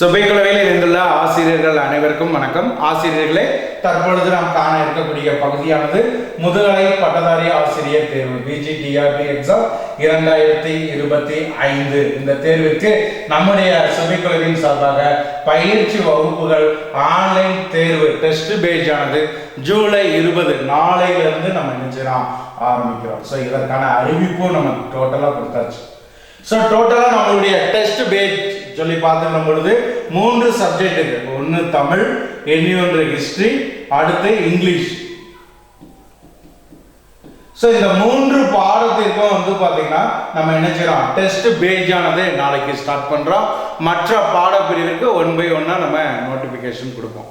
சுபைக்குழுவில் இணைந்துள்ள ஆசிரியர்கள் அனைவருக்கும் வணக்கம். ஆசிரியர்களே தற்பொழுது நாம் காண இருக்கக்கூடிய பகுதியானது முதுகலை பட்டதாரி ஆசிரியர் தேர்வு பிஜிடிஆர்பி எக்ஸாம் இரண்டாயிரத்தி இருபத்தி ஐந்து. இந்த தேர்விற்கு நம்முடைய சுபைக்குழுவின் சார்பாக பயிற்சி வகுப்புகள் ஆன்லைன் தேர்வு டெஸ்ட் பேஜ் ஆனது ஜூலை இருபது நாளையிலிருந்து நம்ம நினைச்சிடலாம் ஆரம்பிக்கிறோம். ஸோ இதற்கான அறிவிப்பும் நம்ம டோட்டலாக கொடுத்தாச்சு. ஸோ டோட்டலாக நம்மளுடைய டெஸ்ட் பேஜ் சொல்லி பார்த்துக்கும் பொழுது மூன்று சப்ஜெக்ட் இருக்கு. ஒன்று தமிழ் இனி ஒன்று ஹிஸ்டரி அடுத்து இங்கிலீஷ் ஸோ இந்த மூன்று பாடத்திற்கும் வந்து பார்த்தீங்கன்னா நம்ம என்ன செய்யறோம்? டெஸ்ட் பேஜ் நாளைக்கு ஸ்டார்ட் பண்ணுறோம் மற்ற பாடப்பிரிவிற்கு ஒன் பை ஒன்னாக நம்ம நோட்டிஃபிகேஷன் கொடுப்போம்.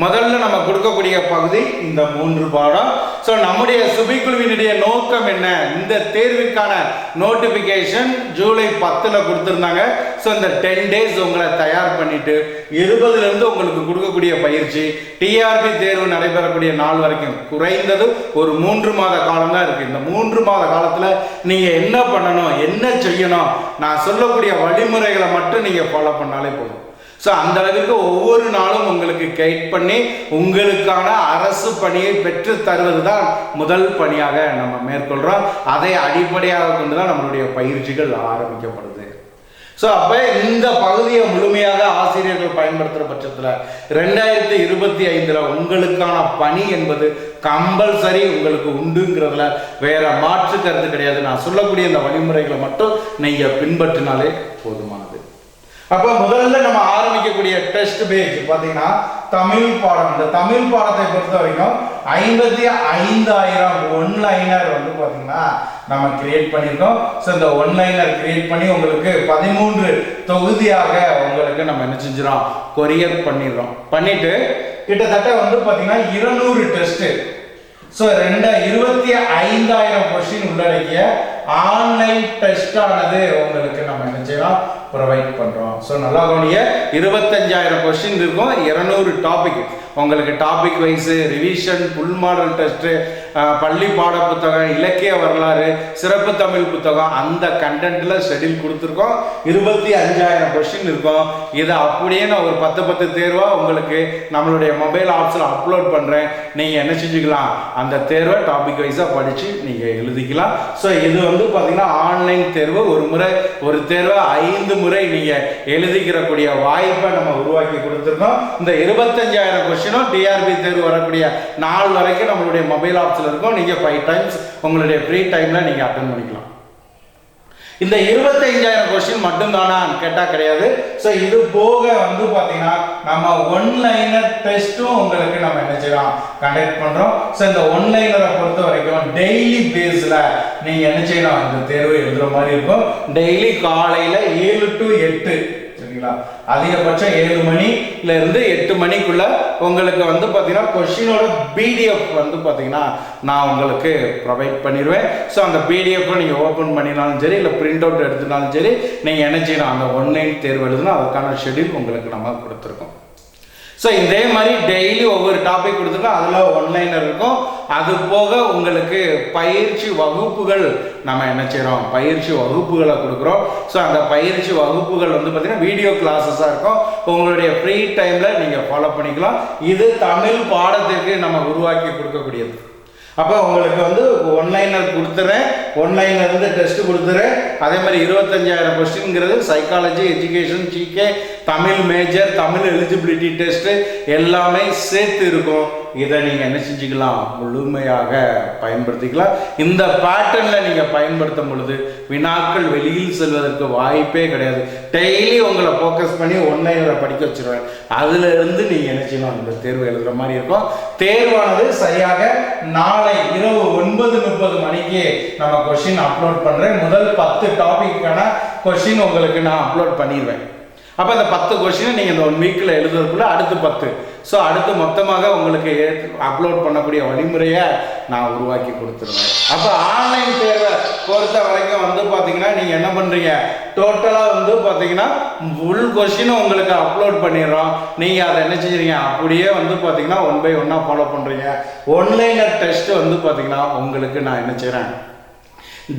முதல்ல நம்ம கொடுக்கக்கூடிய பகுதி இந்த மூன்று பாடம். ஸோ நம்முடைய சுபிக்குழுவினுடைய நோக்கம் என்ன? இந்த தேர்வுக்கான நோட்டிஃபிகேஷன் ஜூலை பத்தில் கொடுத்துருந்தாங்க. ஸோ இந்த டென் டேஸ் உங்களை தயார் பண்ணிட்டு இருபதுலேருந்து உங்களுக்கு கொடுக்கக்கூடிய பயிற்சி டிஆர்பி தேர்வு நடைபெறக்கூடிய நாள் வரைக்கும் குறைந்தது ஒரு மூன்று மாத காலம் தான் இருக்குது இந்த மூன்று மாத காலத்தில் நீங்கள் என்ன பண்ணணும் என்ன செய்யணும்? நான் சொல்லக்கூடிய வழிமுறைகளை மட்டும் நீங்கள் ஃபாலோ பண்ணாலே போதும். ஸோ அந்த அளவிற்கு ஒவ்வொரு நாளும் உங்களுக்கு கைட் பண்ணி உங்களுக்கான அரசு பணியை பெற்று தருவது தான் முதல் பணியாக நம்ம மேற்கொள்கிறோம் அதை அடிப்படையாக கொண்டு தான் நம்மளுடைய பயிற்சிகள் ஆரம்பிக்கப்படுது. ஸோ அப்போ இந்த பகுதியை முழுமையாக ஆசிரியர்கள் பயன்படுத்துகிற பட்சத்தில் ரெண்டாயிரத்தி இருபத்தி ஐந்தில் உங்களுக்கான பணி என்பது கம்பல்சரி உங்களுக்கு உண்டுங்கிறதுல வேற மாற்று கருத்து கிடையாது. நான் சொல்லக்கூடிய இந்த வழிமுறைகளை மட்டும் நீங்கள் பின்பற்றினாலே போதுமானது. அப்ப முதல்ல நம்ம ஆரம்பிக்கக்கூடிய டெஸ்ட் பேஜ் பாத்தீங்கன்னா தமிழ் பாடம். இந்த தமிழ் பாடத்தை பொறுத்த வரைக்கும் ஐம்பத்தி ஐந்தாயிரம் ஒன்லைனர் வந்து பாத்தீங்கன்னா நம்ம கிரியேட் பண்ணியிருக்கோம். ஸோ இந்த ஒன்லைனர் கிரியேட் பண்ணி உங்களுக்கு பதிமூன்று தொகுதியாக உங்களுக்கு நம்ம என்ன செஞ்சிடோம் கொரியர் பண்ணிடுறோம். பண்ணிட்டு கிட்டத்தட்ட வந்து பாத்தீங்கன்னா இருநூறு டெஸ்ட் ஸோ ரெண்டு இருபத்தி ஐந்தாயிரம் கொஸ்டின் உள்ளடக்கிய ஆன்லைன் டெஸ்ட் ஆனது உங்களுக்கு நம்ம என்ன செய்யலாம் ப்ரொவைட் பண்ணுறோம் ஸோ நல்லா கவனிங்க இருபத்தஞ்சாயிரம் கொஸ்டின் இருக்கும். இரநூறு டாபிக் உங்களுக்கு topic wise revision full model test பள்ளி பாட புத்தகம் இலக்கிய வரலாறு சிறப்பு தமிழ் புத்தகம் அந்த கண்டென்ட்டில் ஷெடியூல் கொடுத்துருக்கோம். இருபத்தி அஞ்சாயிரம் கொஸ்டின் இருக்கும். இதை அப்படியே நான் ஒரு பத்து பத்து தேர்வாக உங்களுக்கு நம்மளுடைய மொபைல் ஆப்ஸில் அப்லோட் பண்ணுறேன் நீங்கள் என்ன செஞ்சுக்கலாம்? அந்த தேர்வை டாபிக் வைஸாக படித்து நீங்கள் எழுதிக்கலாம். ஸோ இது வந்து பார்த்திங்கன்னா ஆன்லைன் தேர்வு. ஒரு முறை ஒரு தேர்வை ஐந்து முறை நீங்கள் எழுதிக்கிறக்கூடிய வாய்ப்பை நம்ம உருவாக்கி கொடுத்துருக்கோம். இந்த இருபத்தஞ்சாயிரம் கொஸ்டினும் டிஆர்பி தேர்வு வரக்கூடிய நாள் வரைக்கும் நம்மளுடைய மொபைல் ஆப்ஸில் இருக்கும். நீங்கள் ஃபைவ் டைம்ஸ் உங்களுடைய ஃப்ரீ டைமில் நீங்கள் அட்டன் பண்ணிக்கலாம். இந்த இருபத்தைஞ்சாயிரம் கொஸ்டின் மட்டும்தானா? கேட்டால் கிடையாது. ஸோ இது போக வந்து பார்த்தீங்கன்னா நம்ம ஒன்லைனர் டெஸ்ட்டும் உங்களுக்கு நம்ம என்ன செய்யலாம் கண்டக்ட் பண்ணுறோம் ஸோ இந்த ஒன்லைனரை பொறுத்த வரைக்கும் டெய்லி பேஸில் நீங்கள் என்ன செய்யலாம் இந்த தேர்வு எழுதுகிற மாதிரி இருக்கும். டெய்லி காலையில் ஏழு டு எட்டு சரிங்களா அதிகபட்சம் ஏழு மணில இருந்து எட்டு மணிக்குள்ள உங்களுக்கு வந்து பார்த்தீங்கன்னா கொஷினோட பிடிஎஃப் வந்து பார்த்தீங்கன்னா நான் உங்களுக்கு ப்ரொவைட் பண்ணிடுவேன் ஸோ அந்த பிடிஎஃப் நீங்கள் ஓப்பன் பண்ணினாலும் சரி இல்லை பிரிண்ட் அவுட் எடுத்துனாலும் சரி நீங்கள் என்ன செய்யணும்? அந்த ஒன்லைன் தேர்வு எழுதுனா அதுக்கான ஷெடியூல் உங்களுக்கு நம்ம கொடுத்துருக்கோம். ஸோ இதே மாதிரி டெய்லி ஒவ்வொரு டாபிக் கொடுத்துருக்கோம் அதில் ஒன்லைனர் இருக்கும். அது போக உங்களுக்கு பயிற்சி வகுப்புகள் நம்ம என்ன செய்கிறோம் பயிற்சி வகுப்புகளை கொடுக்குறோம். ஸோ அந்த பயிற்சி வகுப்புகள் வந்து பார்த்திங்கன்னா வீடியோ கிளாஸஸாக இருக்கும். உங்களுடைய ஃப்ரீ டைமில் நீங்கள் ஃபாலோ பண்ணிக்கலாம். இது தமிழ் பாடத்திற்கு நம்ம உருவாக்கி கொடுக்கக்கூடியது. அப்போ உங்களுக்கு வந்து ஒன்லைனர் கொடுத்துறேன். ஒன்லைனில் இருந்து டெஸ்ட் கொடுத்துறேன். அதே மாதிரி இருபத்தஞ்சாயிரம் கொஸ்டின்ங்கிறது psychology education GK Tamil major Tamil eligibility test எல்லாமே சேர்த்து இருக்கும். இதை நீங்கள் என்ன செஞ்சுக்கலாம்? முழுமையாக பயன்படுத்திக்கலாம். இந்த பேட்டர்னில் நீங்கள் பயன்படுத்தும் பொழுது வினாக்கள் வெளியில் செல்வதற்கு வாய்ப்பே கிடையாது. டெய்லி உங்களை ஃபோக்கஸ் பண்ணி ஒன்லைனில் படிக்க வச்சுருவேன். அதுலேருந்து நீங்கள் என்ன செய்யணும் இந்த தேர்வு எழுதுகிற மாதிரி இருக்கும். தேர்வானது சரியாக நாளை இரவு ஒன்பது முப்பது மணிக்கு நம்ம கொஷின் அப்லோட் பண்ணுறேன் முதல் பத்து டாபிக்கான கொஷின் உங்களுக்கு நான் அப்லோட் பண்ணிடுவேன். அப்போ அந்த பத்து கொஷினை நீங்கள் இந்த ஒன் வீக்கில் எழுதுறதுக்குள்ள அடுத்து பத்து. ஸோ அடுத்து மொத்தமாக உங்களுக்கு அப்லோட் பண்ணக்கூடிய வழிமுறையை நான் உருவாக்கி கொடுத்துருவேன். அப்போ ஆன்லைன் தேர்வை பொறுத்த வரைக்கும் வந்து பார்த்தீங்கன்னா நீங்கள் என்ன பண்ணுறீங்க டோட்டலாக வந்து பார்த்தீங்கன்னா ஃபுல் கொஷினும் உங்களுக்கு அப்லோட் பண்ணிடுறோம். நீங்கள் அதை என்ன செஞ்சுறீங்க அப்படியே வந்து பார்த்தீங்கன்னா ஒன் பை ஒன்னாக ஃபாலோ பண்ணுறீங்க ஒன்லைனர் டெஸ்ட் வந்து பார்த்தீங்கன்னா உங்களுக்கு நான் என்ன செய்கிறேன்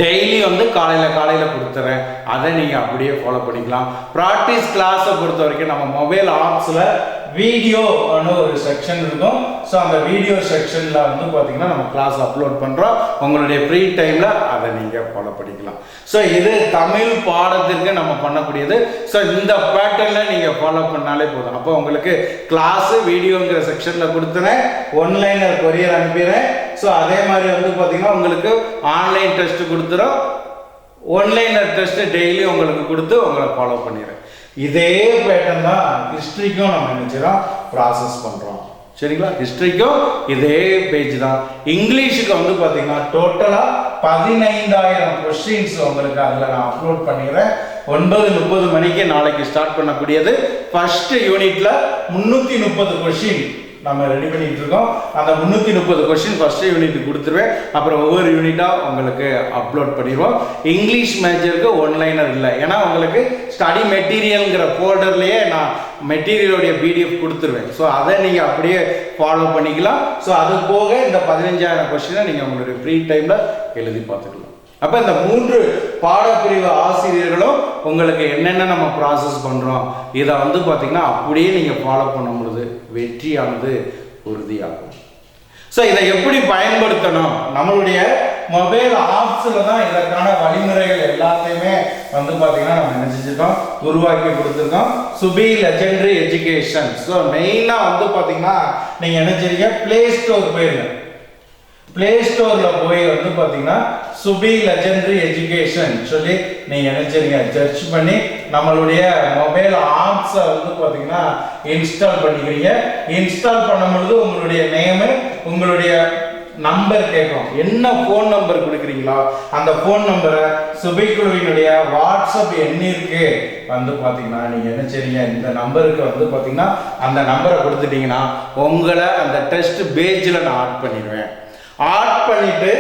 டெய்லி வந்து காலையில் காலையில் கொடுத்துறேன். அதை நீங்கள் அப்படியே ஃபாலோ பண்ணிக்கலாம். ப்ராக்டிஸ் கிளாஸை பொறுத்த வரைக்கும் நம்ம மொபைல் ஆப்ஸில் வீடியோ ஒரு செக்ஷன் இருக்கும். ஸோ அந்த வீடியோ செக்ஷனில் வந்து பார்த்தீங்கன்னா நம்ம கிளாஸ் அப்லோட் பண்ணுறோம் உங்களுடைய ஃப்ரீ டைமில் அதை நீங்கள் ஃபாலோ பண்ணிக்கலாம். ஸோ இது தமிழ் பாடத்திற்கு நம்ம பண்ணக்கூடியது. ஸோ இந்த பேட்டர்னில் நீங்கள் ஃபாலோ பண்ணாலே போதும். அப்போ உங்களுக்கு கிளாஸு வீடியோங்கிற செக்ஷனில் கொடுத்துறேன். ஒன்லைனில் கொரியர் அனுப்பிடுறேன். ஸோ அதே மாதிரி வந்து பார்த்தீங்கன்னா உங்களுக்கு ஆன்லைன் டெஸ்ட் கொடுத்துரும் ஒன்லைனர் டெஸ்ட்டு டெய்லி உங்களுக்கு கொடுத்து உங்களை ஃபாலோ பண்ணிடுறேன். இதே பேட்டர்ன் தான் ஹிஸ்ட்ரிக்கும் நம்ம நினைச்சிடும் ப்ராசஸ் பண்ணுறோம் சரிங்களா? ஹிஸ்ட்ரிக்கும் இதே பேஜ் தான். இங்கிலீஷுக்கு வந்து பார்த்தீங்கன்னா டோட்டலாக பதினைந்தாயிரம் கொஸ்டின்ஸ் உங்களுக்கு அதில் நான் அப்லோட் பண்ணிடுறேன். ஒன்பது முப்பது மணிக்கு நாளைக்கு ஸ்டார்ட் பண்ணக்கூடியது ஃபர்ஸ்ட் யூனிட்ல முந்நூற்றி முப்பது கொஸ்டின் நம்ம ரெடி பண்ணிட்டு இருக்கோம் அந்த முந்நூற்றி முப்பது கொஸ்டின் ஃபஸ்ட்டு யூனிட் கொடுத்துருவேன். அப்புறம் ஒவ்வொரு யூனிட்டாக உங்களுக்கு அப்லோட் பண்ணிடுவோம். இங்கிலீஷ் மேஜருக்கு ஒன்லைனர் இல்லை. ஏன்னா உங்களுக்கு ஸ்டடி மெட்டீரியல்ங்கிற ஃபோல்டர்லேயே நான் மெட்டீரியலுடைய பிடிஎஃப் கொடுத்துருவேன். ஸோ அதை நீங்கள் அப்படியே ஃபாலோ பண்ணிக்கலாம். ஸோ அது போக இந்த பதினஞ்சாயிரம் கொஸ்டினை நீங்கள் உங்களுடைய ஃப்ரீ டைமில் எழுதி பார்த்துக்கலாம். அப்போ இந்த மூன்று பாடப்பிரிவு ஆசிரியர்களும் உங்களுக்கு என்னென்ன நம்ம ப்ராசஸ் பண்ணுறோம் இதை வந்து பார்த்திங்கன்னா அப்படியே நீங்கள் ஃபாலோ பண்ணும் பொழுது வெற்றியானது உறுதியாகும். ஸோ இதை எப்படி பயன்படுத்தணும்? நம்மளுடைய மொபைல் ஆப்ஸில் தான் இதற்கான வழிமுறைகள் எல்லாத்தையுமே வந்து பார்த்தீங்கன்னா நம்ம நினைச்சிருக்கோம் உருவாக்கி கொடுத்துருக்கோம். சுபி லெஜெண்டரி எஜுகேஷன் ஸோ மெயினாக வந்து பார்த்தீங்கன்னா நீங்கள் நினைச்சிருக்கீங்க ப்ளே ஸ்டோர் போயிருங்க. பிளே ஸ்டோர்ல போய் வந்து பாத்தீங்கன்னா சுபி லெஜெண்டரி எஜுகேஷன் சொல்லி நீங்க நினைச்சிருங்க சர்ச் பண்ணி நம்மளுடைய மொபைல் ஆப்ஸை வந்து பாத்தீங்கன்னா இன்ஸ்டால் பண்ணிக்கிறீங்க. இன்ஸ்டால் பண்ணும்பொழுது உங்களுடைய நேமு உங்களுடைய நம்பர் கேட்கும். என்ன ஃபோன் நம்பர் கொடுக்குறீங்களோ அந்த ஃபோன் நம்பரை சுபிக்குழுவினுடைய வாட்ஸ்அப் எண்ணிற்கு வந்து பார்த்தீங்கன்னா நீங்கள் என்ன செய்றீங்க இந்த நம்பருக்கு வந்து பார்த்தீங்கன்னா அந்த நம்பரை கொடுத்துட்டீங்கன்னா உங்களை அந்த டெஸ்ட் பேஜில் நான் ஆட் பண்ணிடுவேன். ஆட் பண்ணிட்டு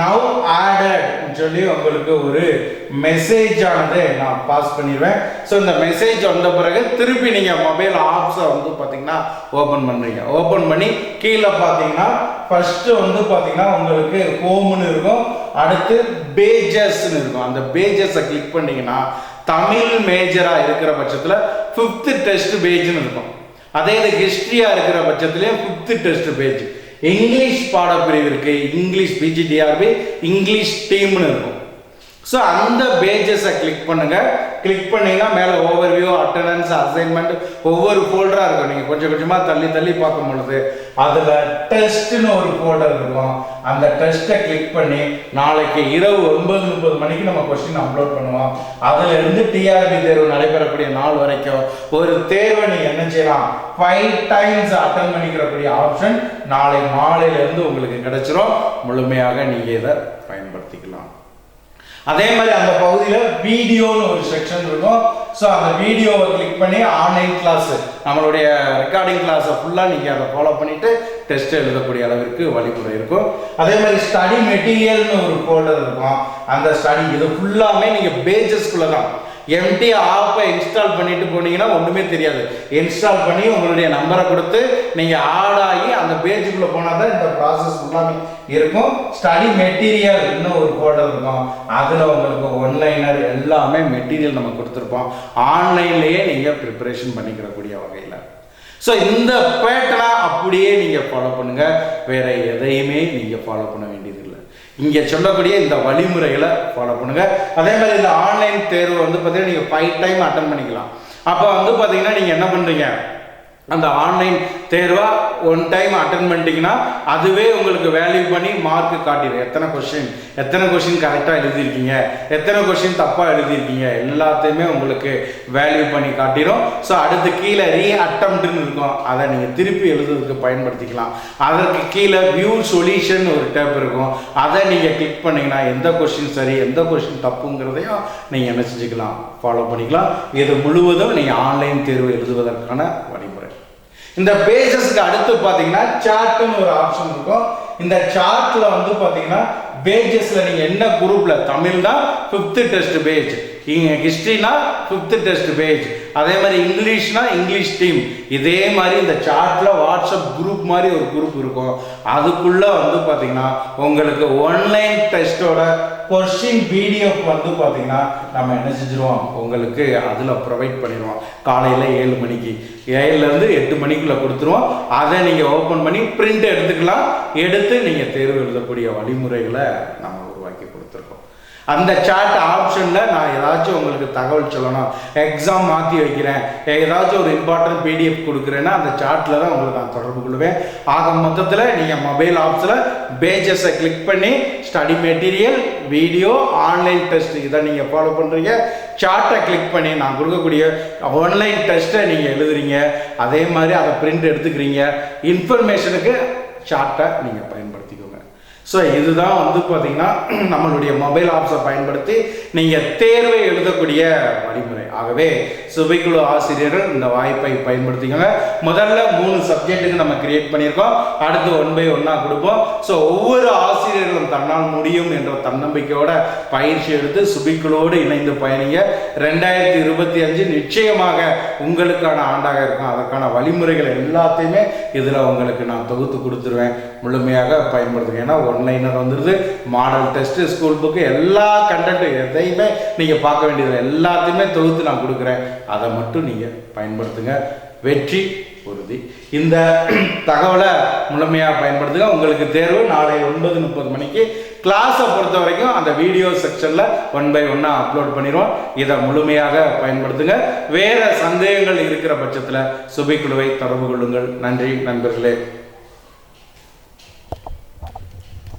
நவ் ஆடட் சொல்லி உங்களுக்கு ஒரு மெசேஜ் ஆனது நான் பாஸ் பண்ணிடுவேன். ஸோ இந்த மெசேஜ் வந்த பிறகு திருப்பி நீங்கள் மொபைல் ஆப்ஸை வந்து பார்த்தீங்கன்னா ஓப்பன் பண்ணுறீங்க ஓப்பன் பண்ணி கீழே பார்த்தீங்கன்னா ஃபர்ஸ்ட் வந்து பார்த்தீங்கன்னா உங்களுக்கு ஹோம்னு இருக்கும். அடுத்து பேஜஸ்ன்னு இருக்கும். அந்த பேஜஸை கிளிக் பண்ணீங்கன்னா தமிழ் மேஜராக இருக்கிற பட்சத்தில் ஃபிஃப்த்து டெஸ்ட் பேஜ்னு இருக்கும். அதே இது ஹிஸ்ட்ரியாக இருக்கிற பட்சத்துலேயும் ஃபிஃப்த்து டெஸ்ட் பேஜ் இங்கிலீஷ் பாடப்பிரிவு இருக்குது இங்கிலீஷ் பிஜிடிஆர்பி இங்கிலீஷ் டீம்னு இருக்கும். ஸோ அந்த பேஜஸை கிளிக் பண்ணுங்கள் கிளிக் பண்ணிங்கன்னா மேலே ஓவர்வியூ அட்டண்டன்ஸ் அசைன்மெண்ட் ஒவ்வொரு ஃபோல்டராக இருக்கும். நீங்கள் கொஞ்சம் கொஞ்சமாக தள்ளி தள்ளி பார்க்கும் பொழுது அதில் டெஸ்ட்னு ஒரு ஃபோல்டர் இருக்கும். அந்த டெஸ்ட்டை கிளிக் பண்ணி நாளைக்கு இரவு ஒன்பது முப்பது மணிக்கு நம்ம கொஸ்டின் அப்லோட் பண்ணுவோம். அதில் இருந்து டிஆர்பி தேர்வு நடைபெறக்கூடிய நாள் வரைக்கும் ஒரு தேர்வை நீங்கள் என்ன செய்யலாம்? ஃபைவ் டைம்ஸ் அட்டன் பண்ணிக்கிறக்கூடிய ஆப்ஷன் நாளை மாலையிலேருந்து உங்களுக்கு கிடைச்சிரும். முழுமையாக நீங்கள் இதை பயன்படுத்திக்கலாம். அதே மாதிரி அந்த பகுதியில் வீடியோன்னு ஒரு செக்ஷன் இருக்கும். ஸோ அந்த வீடியோவை கிளிக் பண்ணி ஆன்லைன் கிளாஸ் நம்மளுடைய ரெக்கார்டிங் கிளாஸை ஃபுல்லாக நீங்கள் அதை ஃபாலோ பண்ணிட்டு டெஸ்ட் எழுதக்கூடிய அளவிற்கு வழிமுறை இருக்கும். அதே மாதிரி ஸ்டடி மெட்டீரியல்னு ஒரு ஃபோல்டர் இருக்கும். அந்த ஸ்டடி இது ஃபுல்லாமே நீங்கள் பேஜஸ்குள்ளே தான் எம்டி ஆப்பை இன்ஸ்டால் பண்ணிட்டு போனீங்கன்னா ஒன்றுமே தெரியாது. இன்ஸ்டால் பண்ணி உங்களுடைய நம்பரை கொடுத்து நீங்கள் ஆட் ஆகி அந்த பேஜுக்குள்ளே போனால் தான் இந்த ப்ராசஸ் எல்லாமே இருக்கும். ஸ்டடி மெட்டீரியல் இன்னும் ஒரு ஃபோல்டர் இருக்கும். அதில் உங்களுக்கு ஒன்லைனர் எல்லாமே மெட்டீரியல் நம்ம கொடுத்துருப்போம். ஆன்லைன்லேயே நீங்கள் ப்ரிப்பரேஷன் பண்ணிக்கிறக்கூடிய வகையில். ஸோ இந்த பேட்டர்னை அப்படியே நீங்கள் ஃபாலோ பண்ணுங்கள் வேறு எதையுமே நீங்கள் ஃபாலோ பண்ண வேண்டியது இங்கே சொல்லக்கூடிய இந்த வழிமுறைகளை ஃபாலோ பண்ணுங்கள் அதே மாதிரி இந்த ஆன்லைன் தேர்வு வந்து பார்த்தீங்கன்னா நீங்கள் ஃபைவ் டைம் அட்டன் பண்ணிக்கலாம். அப்போ வந்து பார்த்தீங்கன்னா நீங்கள் என்ன பண்ணுறீங்க அந்த ஆன்லைன் தேர்வா? ஒன் டைம் அட்டன் பண்ணிட்டீங்கன்னா அதுவே உங்களுக்கு வேல்யூ பண்ணி மார்க் காட்டிடும் எத்தனை கொஷின் எத்தனை கொஷின் கரெக்டாக எழுதியிருக்கீங்க? எத்தனை கொஷின் தப்பாக எழுதியிருக்கீங்க? எல்லாத்தையுமே உங்களுக்கு வேல்யூ பண்ணி காட்டிடும் ஸோ அடுத்து கீழே ரீ அட்டம்ப்ட்னு இருக்கும். அதை நீங்கள் திருப்பி எழுதுறதுக்கு பயன்படுத்திக்கலாம். அதற்கு கீழே வியூ சொல்யூஷன் ஒரு டேப் இருக்கும். அதை நீங்கள் கிளிக் பண்ணீங்கன்னா எந்த கொஷின் சரி எந்த கொஸ்டின் தப்புங்கிறதையும் நீங்கள் என்ன செஞ்சுக்கலாம்? ஃபாலோ பண்ணிக்கலாம். இது முழுவதும் நீங்கள் ஆன்லைன் தேர்வு எழுதுவதற்கான வழிமுறை. இந்த பேஜஸ்க்கு அடுத்து பார்த்தீங்கன்னா சார்ட்னு ஒரு ஆப்ஷன் இருக்கும். இந்த சார்ட்டில் வந்து பார்த்தீங்கன்னா பேஜஸில் நீங்கள் என்ன குரூப்ல தமிழ்னா ஃபிஃப்த்து டெஸ்ட் பேஜ் இங்க ஹிஸ்டரினா ஃபிஃப்த் டெஸ்ட் பேஜ் அதே மாதிரி இங்கிலீஷ்னா இங்கிலீஷ் டீம் இதே மாதிரி இந்த சார்ட்டில் வாட்ஸ்அப் குரூப் மாதிரி ஒரு குரூப் இருக்கும். அதுக்குள்ளே வந்து பார்த்தீங்கன்னா உங்களுக்கு ஒன்லைன் டெஸ்ட்டோட கொஷின் பிடிஎஃப் வந்து பார்த்தீங்கன்னா நம்ம என்ன செஞ்சிருவோம்? உங்களுக்கு அதில் ப்ரொவைட் பண்ணிடுவோம் காலையில் ஏழு மணிக்கு. ஏழுலேருந்து எட்டு மணிக்குள்ளே கொடுத்துருவோம். அதை நீங்கள் ஓப்பன் பண்ணி பிரிண்ட் எடுத்துக்கலாம். எடுத்து நீங்கள் தேர்வு எழுதக்கூடிய வழிமுறைகளை நம்ம அந்த சாட் ஆப்ஷனில் நான் ஏதாச்சும் உங்களுக்கு தகவல் சொல்லணும். எக்ஸாம் மாற்றி வைக்கிறேன். ஏதாச்சும் ஒரு இம்பார்ட்டன்ட் பிடிஎஃப் கொடுக்குறேன்னா அந்த சாட்டில் தான் உங்களுக்கு நான் தொடர்பு கொள்வேன். ஆக மொத்தத்தில் நீங்கள் மொபைல் ஆப்ஸில் பேஜஸை கிளிக் பண்ணி study material video online test இதை நீங்கள் ஃபாலோ பண்ணுறீங்க சார்ட்டை கிளிக் பண்ணி நான் கொடுக்கக்கூடிய ஆன்லைன் டெஸ்ட்டை நீங்கள் எழுதுறீங்க. அதே மாதிரி அதை பிரிண்ட் எடுத்துக்கிறீங்க. இன்ஃபர்மேஷனுக்கு சார்ட்டை நீங்கள் பயன்படுத்திக்கோங்க ஸோ இதுதான் வந்து பார்த்திங்கன்னா நம்மளுடைய மொபைல் ஆப்ஸை பயன்படுத்தி நீங்கள் தேர்வை எழுதக்கூடிய வழிமுறை. ஆகவே சுபைக்குழு ஆசிரியர்கள் இந்த வாய்ப்பை பயன்படுத்திக்கோங்க. முதல்ல மூணு சப்ஜெக்ட்டுக்கு நம்ம கிரியேட் பண்ணியிருக்கோம். அடுத்து ஒன் பை ஒன்னாக கொடுப்போம். ஸோ ஒவ்வொரு ஆசிரியர்களும் தன்னால் முடியும் என்ற தன்னம்பிக்கையோட பயிற்சி எடுத்து சுபிக்குழுவோடு இணைந்து பயணிங்க. ரெண்டாயிரத்தி இருபத்தி அஞ்சு நிச்சயமாக உங்களுக்கான ஆண்டாக இருக்கும். அதற்கான வழிமுறைகள் எல்லாத்தையுமே இதில் உங்களுக்கு நான் தொகுத்து கொடுத்துருவேன். முழுமையாக பயன்படுத்துங்க. ஏன்னா ஒன்லைனர் வந்துடுது மாடல் டெஸ்ட்டு ஸ்கூல் புக்கு எல்லா கண்டென்ட்டும் எதையுமே நீங்கள் பார்க்க வேண்டியது எல்லாத்தையுமே தொகுத்து நான் கொடுக்குறேன். அதை மட்டும் நீங்கள் பயன்படுத்துங்க. வெற்றி உறுதி. இந்த தகவலை முழுமையாக பயன்படுத்துங்க. உங்களுக்கு தேர்வு நாளை ஒன்பது முப்பது மணிக்கு. கிளாஸை பொறுத்த வரைக்கும் அந்த வீடியோ செக்ஷனில் ஒன் பை ஒன்னாக அப்லோட் பண்ணிடுவோம். இதை முழுமையாக பயன்படுத்துங்க. வேறு சந்தேகங்கள் இருக்கிற பட்சத்தில் சுபிக்குழுவை தொடர்பு கொள்ளுங்கள். நன்றி நண்பர்களே.